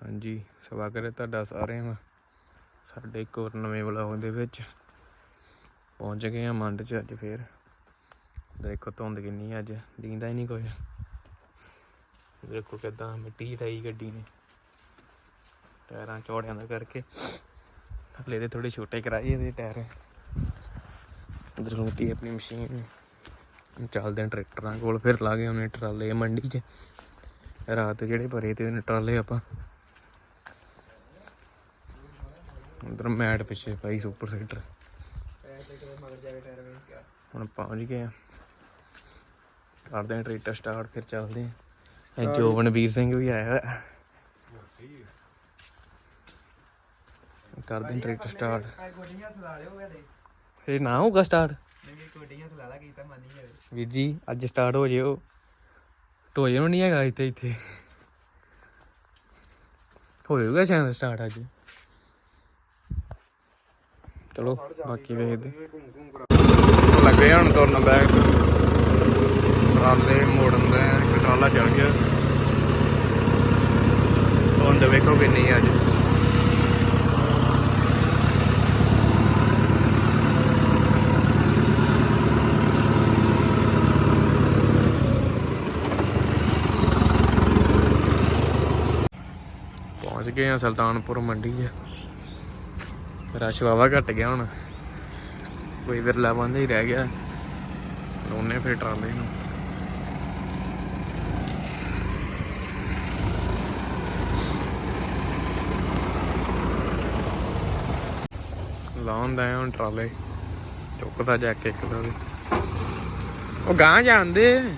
ਹਾਂਜੀ, ਸਵਾਗਤ ਹੈ ਤੁਹਾਡਾ ਸਾਰਿਆਂ ਦਾ। ਸਾਡੇ ਇੱਕ ਹੋਰ ਨਵੇਂ ਵਲੌਗ ਦੇ ਵਿੱਚ ਪਹੁੰਚ ਗਏ ਆ ਮੰਡ 'ਚ ਅੱਜ ਫੇਰ। ਦੇਖੋ ਧੁੰਦ ਕਿੰਨੀ ਅੱਜ, ਦੀਂਦਾ ਹੀ ਨਹੀਂ ਕੁਝ ਦੇਖੋ ਕਿਦਾਂ ਮਿੱਟੀ ਢਾਈ ਗੱਡੀ ਨੇ। ਟਾਇਰਾਂ ਚੌੜਿਆਂ ਦਾ ਕਰਕੇ। ਥੱਲੇ ਦੇ ਥੋੜੇ ਛੋਟੇ ਕਰਾਏ ਇਹਦੇ ਟਾਇਰ। ਇਧਰ ਹੁੰਦੀ ਆਪਣੀ ਮਸ਼ੀਨ ਚੱਲਦੇ ਆ ਟਰੈਕਟਰਾਂ ਕੋਲ, ਫਿਰ ਲਾ ਗਏ ਉਹਨੇ ਟਰਾਲੇ ਮੰਡੀ 'ਚ। ਰਾਤ ਜਿਹੜੇ ਭਰੇ ਤੇ ਉਹਨੇ ਟਰਾਲੇ ਆਪਾਂ ਉਧਰ ਮੈਟ ਪਿੱਛੇ ਪਾਈ ਸੁਪਰ ਸੀਟਰ ਹੁਣ ਪਹੁੰਚ ਗਏ ਆ ਕਰਦੇ ਆ ਟਰੈਕਟਰ ਸਟਾਰਟ ਫਿਰ ਚੱਲਦੇ ਆ ਇਹ ਸਿੰਘ ਵੀ ਆਇਆ ਹੋਇਆ। ਕਰਦੇ ਆ ਟਰੈਕਟਰ ਸਟਾਰਟ। ਇਹ ਨਾ ਹੋਊਗਾ ਸਟਾਰਟ? ਵੀਰ ਜੀ ਅੱਜ ਸਟਾਰਟ ਹੋ ਜਿਓ। ਢੋਏ ਨੂੰ ਨਹੀਂ ਹੈਗਾ ਇੱਥੇ ਇੱਥੇ। ਹੋਏਗਾ ਸ਼ਾਇਦ ਸਟਾਰਟ ਅੱਜ। ਚਲੋ, ਬਾਕੀ ਵੇਖਦੇ। ਲੱਗੇ ਹੁਣ ਤੁਰਨ ਬੈਗ ਟਰਾਲੇ ਮੋੜਨ ਦਾ ਇੱਕ ਟਰਾਲਾ ਚੜ ਗਿਆ ਧੁੰਦ ਵੇਖੋ ਕਿੰਨੀ ਅੱਜ। ਪਹੁੰਚ ਗਏ ਆ ਸੁਲਤਾਨਪੁਰ ਮੰਡੀ 'ਚ। ਰਸ਼ ਵਾਵਾ ਘਟ ਗਿਆ ਹੁਣ। ਕੋਈ ਵਿਰਲਾ ਬੰਦ ਹੀ ਰਹਿ ਗਿਆ। ਲਾਉਨੇ ਫਿਰ ਟਰਾਲੇ ਨੂੰ। ਲਾਉਂਦਾ ਹੁਣ ਟਰਾਲੇ। ਚੁੱਕਦਾ ਜਾ ਕੇ ਇੱਕ ਦਾ ਉਹ ਗਾਂ ਜਾਂਦੇ।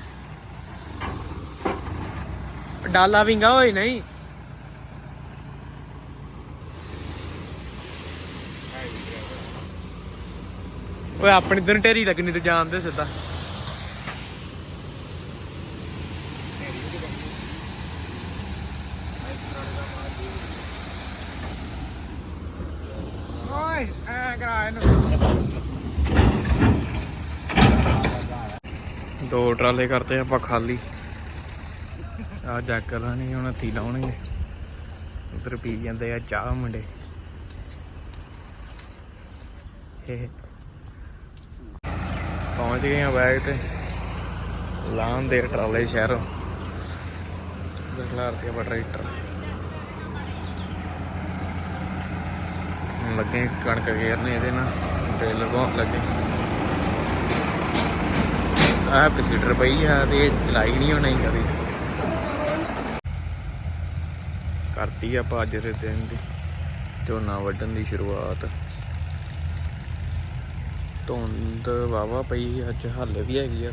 ਡਾਲਾ ਵਿੰਗਾ ਹੋਈ ਨਹੀਂ। ਓਏ, ਆਪਣੀ ਦਿਨ ਢੇਰੀ ਲੱਗਣੀ ਤੇ ਜਾਣਦੇ ਸਿੱਧਾ। ਓਏ, ਐ ਕਰਾ ਇਹਨੂੰ। ਦੋ ਟਰਾਲੇ ਕਰਤੇ ਆਪਾਂ ਖਾਲੀ। ਆ ਜੱਕ ਨਹੀਂ ਹੁਣ ਹੱਥੀ ਲਾਉਣਗੇ। ਉਧਰ ਪੀ ਜਾਂਦੇ ਆ ਚਾਹ ਮੁੰਡੇ। ਹੇ। ਪਹੁੰਚ ਗਏ ਆ ਬੈਗ ਤੇ। ਲਾਉਣ ਦੇ ਟਰਾਲੇ ਸ਼ਹਿਰੋਂ। ਦਿਖਲਾਰ ਤੇ ਆਪਾਂ ਟਰੈਕਟਰ ਹੁਣ ਲੱਗੇ ਕਣਕ ਘੇਰਨੇ ਇਹਦੇ ਨਾਲ। ਡਰਿੱਲ ਬਹੁਤ ਲੱਗੇ। ਆਹ ਪ੍ਰੋਸੀਡਰ ਪਈ ਆ ਤੇ ਇਹ ਚਲਾਈ ਨਹੀਂ ਹੋਣੀ ਕਦੀ। ਕਰਤੀ ਆਪਾਂ ਅੱਜ ਦੇ ਦਿਨ ਦੀ। ਝੋਨਾ ਵੱਢਣ ਦੀ ਸ਼ੁਰੂਆਤ। ਧੁੰਦ ਵਾਵਾ ਪਈ ਅੱਜ ਹਾਲੇ ਵੀ ਹੈਗੀ ਆ,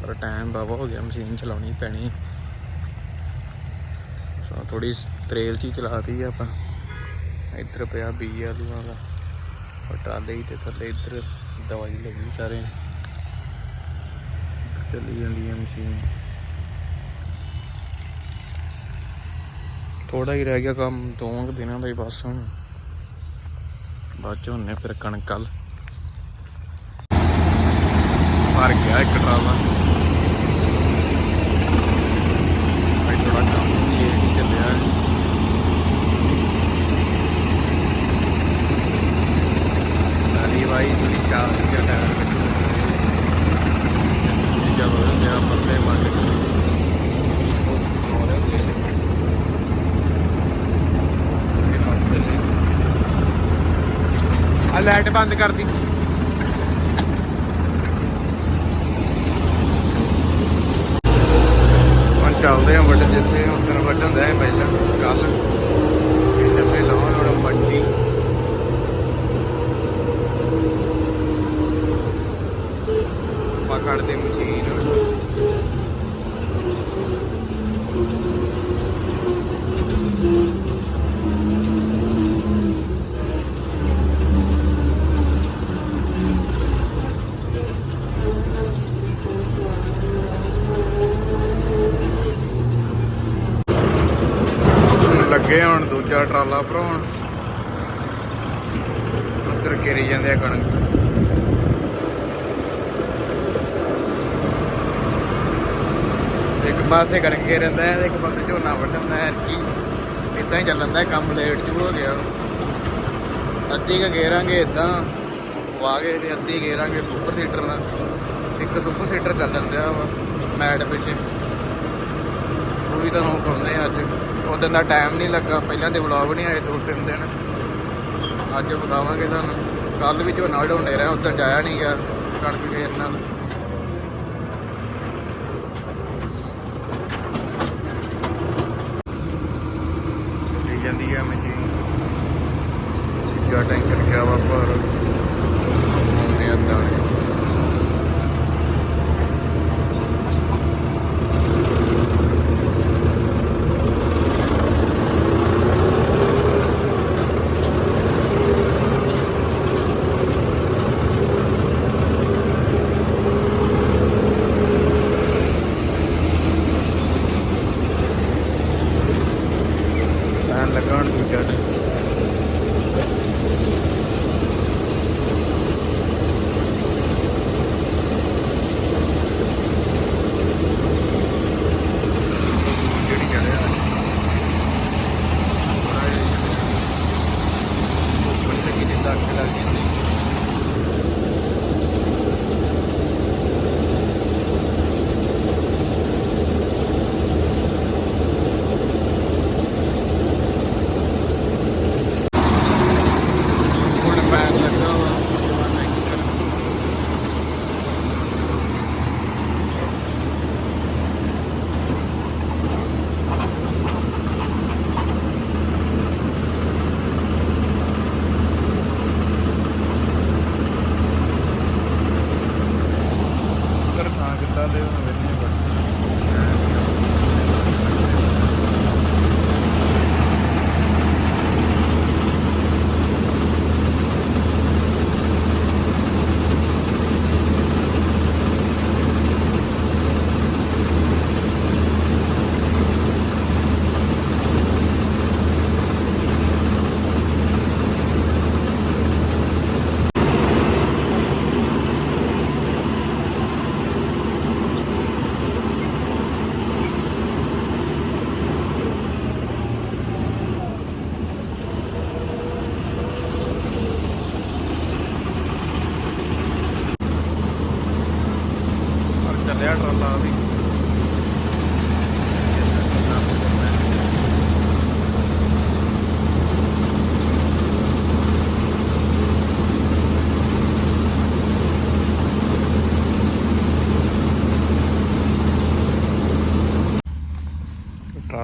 ਪਰ ਟਾਈਮ ਵਾਵਾ ਹੋ ਗਿਆ ਮਸ਼ੀਨ ਚਲਾਉਣੀ ਪੈਣੀ। ਸੋ ਥੋੜੀ ਤਰੇਲ ਚ ਹੀ ਚਲਾਤੀ ਆ ਆਪਾਂ। ਇੱਧਰ ਪਿਆ ਬੀ ਆਲੂਆਂ ਦਾ ਔਰ ਟਰਾਲੇ ਹੀ ਤੇ ਥੱਲੇ ਇੱਧਰ ਦਵਾਈ ਲੱਗੀ ਸਾਰੇ। ਚਲੀ ਜਾਂਦੀ ਹੈ ਮਸ਼ੀਨ ਥੋੜਾ ਹੀ ਰਹਿ ਗਿਆ ਕੰਮ, ਦੋ ਕੁ ਦਿਨਾਂ ਦਾ ਹੀ ਬਸ ਹੁਣ। ਬਾਅਦ ਚ ਹੁੰਨੇ ਫਿਰ ਕਣਕ ਕੱਲ ਭਰ ਗਿਆ ਇੱਕ ਟਰਾਲਾ ਭਾਈ ਥੋੜਾ ਕੰਮ ਵੀ ਇਹ ਨਹੀਂ ਚੱਲਿਆ। ਹੈ। ਨਾਲੀ ਥੋੜੀ ਚਾਲ ਕੇ ਟਾਇਰ ਵਿੱਚ ਜਦ ਜਿਹੜਾ ਬੰਦੇ ਮੰਨ ਆ ਲਾਈਟ ਬੰਦ ਕਰਦੀ ਦੀ ਹੁਣ ਚੱਲਦੇ ਆ ਵੱਡੇ ਜਿੱਥੇ ਉੱਥੇ ਫਿਰ ਹੁੰਦਾ ਹੈ ਪਹਿਲਾਂ ਕੱਲ ਜਿੱਥੇ ਲਾਉਣ ਹੁਣ ਮੰਡੀ ਪਕੜ ਮਸ਼ੀਨ। ਹੁਣ ਟਰਾਲਾ ਭਰਾਉਣ। ਉੱਧਰ ਘੇਰੀ ਜਾਂਦੇ ਆ ਕਣਕ। ਇੱਕ ਪਾਸੇ ਕਣਕ ਕਣਕੇ ਰਹਿੰਦਾ ਹੈ ਇੱਕ ਪਾਸੇ ਝੋਨਾ ਵੱਢਣ ਦਾ ਹੈ ਕੀ ਇਦਾਂ ਹੀ ਚੱਲਣ ਦਾ ਕੰਮ ਲੇਟ ਸ਼ੁਰੂ ਹੋ ਗਿਆ। ਅੱਧੀ ਕ ਗੇਰਾਂਗੇ ਇਦਾਂ ਵਾਗੇ ਤੇ ਅੱਧੀ ਗੇਰਾਂਗੇ ਸੁਪਰ ਸੀਟਰ ਨਾਲ। ਇੱਕ ਸੁਪਰ ਸੀਟਰ ਚੱਲ ਜਾਂਦਿਆ ਵਾ, ਮੈਟ ਪਿੱਛੇ। ਉਹ ਵੀ ਤੁਹਾਨੂੰ ਖੁਰਨੇ ਅੱਜ। ਉਦੋਂ ਦਾ ਟਾਈਮ ਨਹੀਂ ਲੱਗਾ। ਪਹਿਲਾਂ ਤੇ ਵਲੌਗ ਨਹੀਂ ਆਏ ਦੋ ਤਿੰਨ ਦਿਨ। ਅੱਜ ਵਿਖਾਵਾਂਗੇ ਤੁਹਾਨੂੰ। ਕੱਲ ਵੀ ਝੋਨਾ ਵਢਾਉਂਦੇ ਰਿਹਾ, ਉੱਧਰ ਜਾਇਆ ਨਹੀਂ ਗਿਆ। ਕਣਕ ਗੇਰ ਨਾਲ।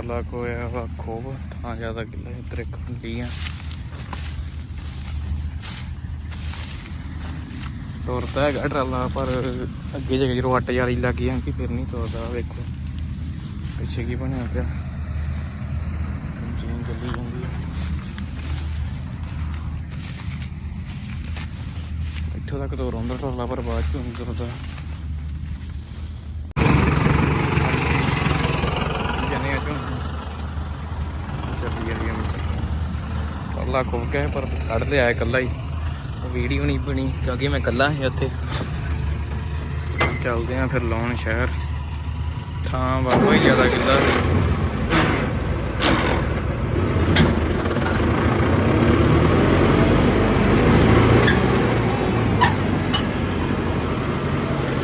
ਟਰਾਲਾ ਕੋਇਆ ਵਾ, ਖੋਬ ਥਾਂ ਜ਼ਿਆਦਾ ਗਿੱਲਾ ਇੱਧਰ ਇੱਕ ਹੁੰਡੀਆਂ ਤੁਰਦਾ ਹੈਗਾ ਟਰਾਲਾ, ਪਰ ਅੱਗੇ ਜੇ ਜਦੋਂ ਅੱਟ ਜਾਲੀ ਲੱਗ ਜਾਂਦੀ ਫਿਰ ਨਹੀਂ ਤੁਰਦਾ ਵੇਖੋ। ਪਿੱਛੇ ਕੀ ਬਣਿਆ ਪਿਆ? ਜੀਨ ਚੱਲੀ ਜਾਂਦੀ ਹੈ ਇੱਥੋਂ ਤੱਕ ਤੁਰ ਆਉਂਦਾ ਟਰਾਲਾ, ਪਰ ਬਾਅਦ ਚੋਂ ਨਹੀਂ ਤੁਰਦਾ ਜਨੇ ਆ ਚੋਂ ਚੱਲੀ ਜਾਂਦੀ ਹੈ ਟਰਾਲਾ ਖੁੱਲ ਗਿਆ ਪਰ ਕੱਢ ਲਿਆ ਇਕੱਲਾ ਹੀ। ਵੀਡੀਓ ਨਹੀਂ ਬਣੀ, ਕਿਉਂਕਿ ਮੈਂ ਇਕੱਲਾ ਸੀ ਉੱਥੇ। ਚੱਲਦੇ ਆ ਫਿਰ ਲਾਉਣ ਸ਼ਹਿਰ। ਥਾਂ ਵਾਵਾ ਹੀ ਜ਼ਿਆਦਾ ਕਿੱਲਾ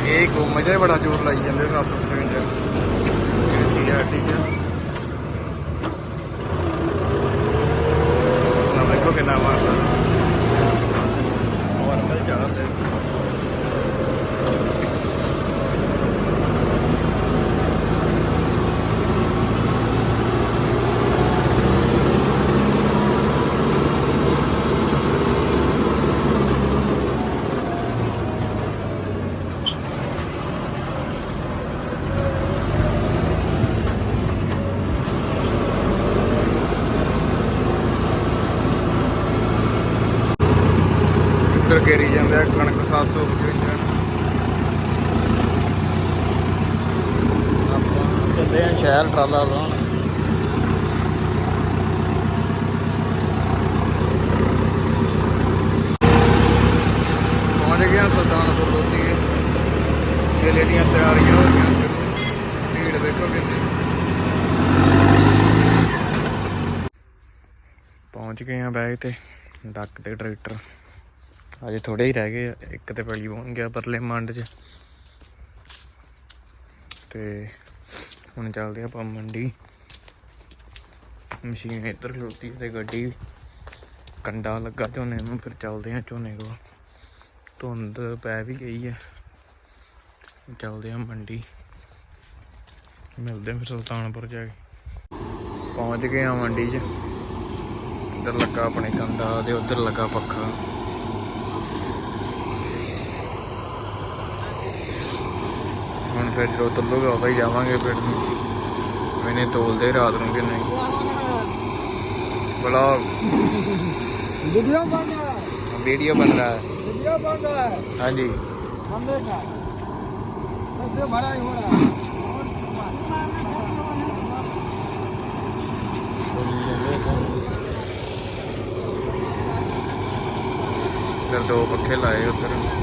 ਇਹ ਗੁੰਮ ਜਿਹਾ ਬੜਾ ਜ਼ੋਰ ਲਾਈ ਜਾਂਦੇ ਰਸ ਉੱਤੇ ਜਿਹਾ ਸੀ ਆ ਠੀਕ ਹੈ ਨਾ ਵੇਖੋ ਕਿੰਨਾ ਮਾਰਦਾ ਨੋਰਮਲ ਚੱਲਦੇ ਉੱਧਰ ਜਾਂਦੇ ਆ, ਕਣਕ 755 ਆਪਾਂ ਚੱਲੇ ਆ ਸ਼ਹਿਰ ਟਰਾਲਾ ਲਾਉਣ। ਪਹੁੰਚ ਗਿਆ ਸੁਲਤਾਨਪੁਰ ਲੋਧੀ ਮੇਲੇ ਦੀਆਂ ਤਿਆਰੀਆਂ ਹੋ ਗਈਆਂ ਸ਼ੁਰੂ। ਭੀੜ ਵੇਖੋ ਕਿੰਨੀ। ਪਹੁੰਚ ਗਏ ਆ ਬੈਗ ਤੇ, ਡੱਕ ਤੇ ਟਰੈਕਟਰ। ਅਜੇ ਥੋੜੇ ਹੀ ਰਹਿ ਗਏ ਆ। ਇੱਕ ਤੇ ਪੈਲੀ ਪਹੁੰਚ ਗਿਆ ਪਰਲੇ ਮੰਡ 'ਚ। ਤੇ ਹੁਣ ਚੱਲਦੇ ਆਪਾਂ ਮੰਡੀ। ਮਸ਼ੀਨ ਇੱਧਰ ਖਲੋਤੀ ਤੇ ਗੱਡੀ ਕੰਡਾ ਲੱਗਾ ਝੋਨੇ ਨੂੰ ਫਿਰ ਚੱਲਦੇ ਆ ਝੋਨੇ ਕੋਲ। ਧੁੰਦ ਪੈ ਵੀ ਗਈ ਹੈ ਚੱਲਦੇ ਆ ਮੰਡੀ। ਮਿਲਦੇ ਆ ਫਿਰ ਸੁਲਤਾਨਪੁਰ ਜਾ ਕੇ। ਪਹੁੰਚ ਗਏ ਆ ਮੰਡੀ 'ਚ। ਇੱਧਰ ਲੱਗਾ ਆਪਣੇ ਕੰਡਾ ਤੇ ਉੱਧਰ ਲੱਗਾ ਪੱਖਾ। ਹੁਣ ਫਿਰ ਜਦੋਂ ਤੁੱਲੂਗਾ ਉਦੋਂ ਹੀ ਜਾਵਾਂਗੇ ਫਿਰ ਮੈਨੇ ਤੋਲਦੇ ਰਾਤ ਨੂੰ ਕਿ ਨਹੀਂ ਬਲੌਗ वीडियो बन रहा है वीडियो बन रहा है वीडियो बन रहा है हाँ जी बंदे का सबसे बड़ा ही हो रहा है इधर दो पखे लाए उधर